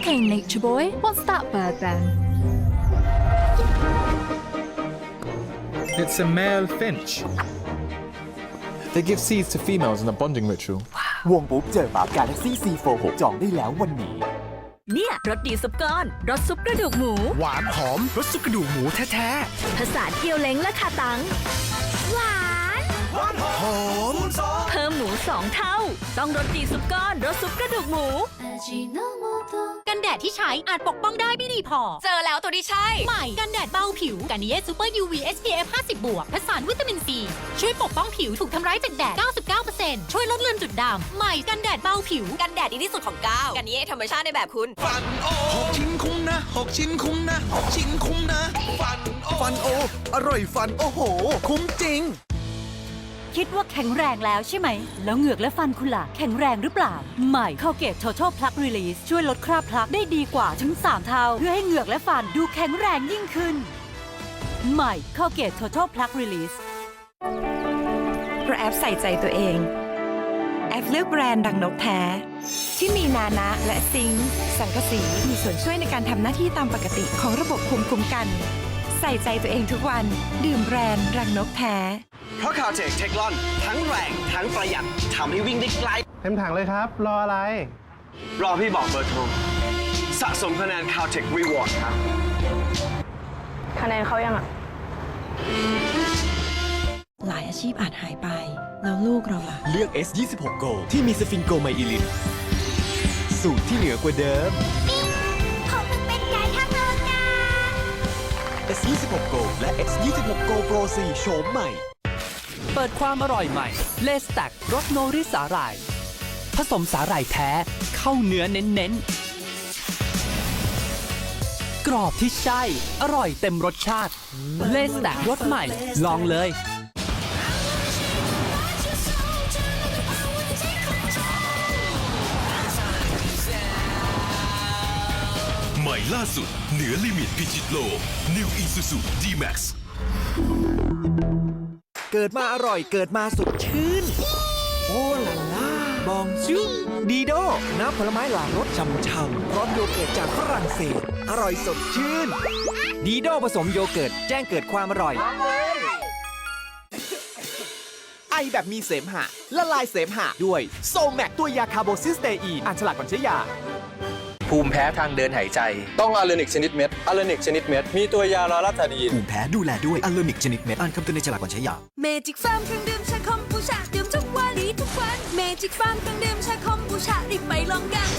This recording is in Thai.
Okay, Nature Boy, what's that bird then? It's a male finch. They give seeds to females in a bonding ritual. วงปุ๊บเจอปั๊บ Galaxy C46 จองได้แล้ววันนี้ เนี่ยรสดีซุปก้อนรสซุปกระดูกหมู หวานหอมรสซุปกระดูกหมูแท้ผสานเกี๊ยวเล้งและคาตัง หวาน ๆ หอม เพิ่มหมูสองเท่า ต้องรสดีซุปก้อนรสซุปกระดูกหมู กันแดดที่ใช้อาจปกป้องได้ไม่ดีพอ เจอแล้วตัวที่ใช่ ใหม่ กันแดดเบาผิวกันเยซูเปอร์ UV SPF 50 บวกผสานวิตามินซี ช่วยปกป้องผิวถูกทำร้ายจากแดด 99%ช่วยลดเลือนจุดด่างใหม่กันแดดเบาผิว กันแดดดีที่สุดของก้าวกันนี้ธรรมชาติในแบบคุณ ฟันโอหกชิ้นคุ้มนะหกชิ้นคุ้มนะหกชิ้นคุ้มนะ ฟันโอ ฟันโอ อร่อยฟันโอ้โห คุ้มจริง คิดว่าแข็งแรงแล้วใช่ไหม แล้วเหงือกและฟันคุณล่ะ แข็งแรงหรือเปล่า ใหม่เข้าเกต Total Plug Release ช่วยลดคราบพลักได้ดีกว่าถึง 3 เท่า เพื่อให้เหงือกและฟันดูแข็งแรงยิ่งขึ้น ใหม่เข้าเกต Total Plug Release เพราะแอปใส่ใจตัวเอง แอปเลือกแบรนด์ดังนกแท้ ที่มีนานะและซิงค์สังกะสีมีส่วนช่วยในการทำหน้าที่ตามปกติของระบบภูมิคุ้มกัน ใส่ใจตัวเองทุกวัน ดื่มแบรนด์รังนกแท้ เพราะคาวเทคเทคลอนทั้งแรงทั้งประหยัดทำให้วิ่งได้ไกล เต็มถังเลยครับ รออะไร รอพี่บอกเบอร์โทรสะสมคะแนนคาวเทครีวอร์ดครับ คะแนนเขายังอะ หลายอาชีพอาจหายไป แล้วลูกเราล่ะ เลือก S26 Go ที่มีสฟิงโกไมอิลิน สูตรที่เหนือกว่าเดิมผมเพิ่งเป็นไก่ทางโลกา S26 Go และ X26 Go Pro 4โฉมใหม่เปิดความอร่อยใหม่ เลสแต็กรสโนริสาหร่าย ผสมสาหร่ายแท้เข้าเนื้อเน้นๆ กรอบที่ใช่ อร่อยเต็มรสชาติ เลสแต็กรสใหม่ ลองเลย ใหม่ล่าสุด เหนือลิมิตพิจิตโลก New Isuzu D-Max เกิดมาอร่อยเกิดมาสดชื่น โอ้ลาล่าบองจุดีโดน้ำผลไม้หลากรสช่ำๆร้อนโยเกิร์ตจากฝรั่งเศส อร่อยสดชื่น ดีโดผสมโยเกิร์ตแจ้งเกิดความอร่อย ไอแบบมีเสมหะละลายเสมหะด้วยโซแมกตัวยาคาร์โบซิสเตอีนอ่านฉลากก่อนใช้ยา ภูมิแพ้ทางเดินหายใจ ต้องอะเลนิกชนิดเม็ดอะเลนิกชนิดเม็ด มีตัวยาลาลาตาดีนภูมิแพ้ดูแลด้วยอัลเลนิกชนิดเม็ดอ่านคำเตือนในฉลากก่อนใช้ยาเมจิกฟาร์มเครื่องดื่มชาคอมบูชาดื่มทุกวันดีทุกวันเมจิกฟาร์มเครื่องดื่มชาคอมบูชารีบไปลองกัน